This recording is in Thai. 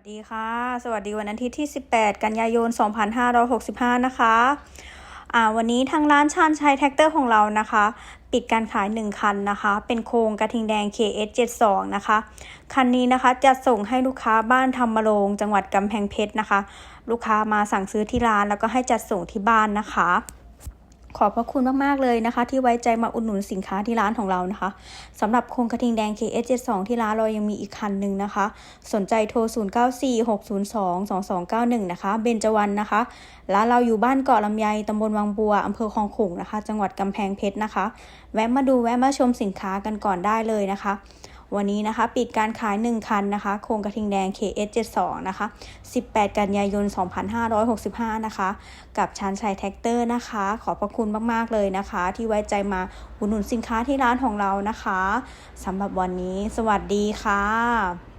สดีค่ะ สวัสดีวันอาทิตย์ที่ 18 กันยายน 2565 นะคะอ่าวันนี้ทางร้านชานชัยแท็กเตอร์ของเรานะคะ ปิดการขาย 1 คันนะคะ เป็นโครงกระทิงแดง KS72 นะคะ คันนี้นะคะจะส่งให้ลูกค้าบ้านธรรมโรงจังหวัดกำแพงเพชรนะคะ ลูกค้ามาสั่งซื้อที่ร้านแล้วก็ให้จัดส่งที่บ้านนะคะ ขอบพระคุณมาก ๆ เลยนะคะ ที่ไว้ใจมาอุดหนุนสินค้าที่ร้านของเรานะคะสำหรับโครงกระทิงแดง KS72 ที่ร้านเรายังมีอีกคันหนึ่งนะคะ สนใจโทร 0946022291 นะคะ เบญจวรรณนะคะร้านเราอยู่บ้านเกาะลำไยตำบลวังบัวอำเภอคลองขุงนะคะ จังหวัดกำแพงเพชรนะคะ แวะมาดูแวะมาชมสินค้ากันก่อนได้เลยนะคะ วันนี้นะคะ ปิดการขาย 1 คันนะคะโครงกระทิงแดง KS72 นะคะ 18 กันยายน 2565 นะคะ กับชานชัยแท็กเตอร์นะคะ ขอบพระคุณมาก ๆ เลยนะคะ ที่ไว้ใจมาอุดหนุนสินค้าที่ร้านของเรานะคะสำหรับวันนี้ สวัสดีค่ะ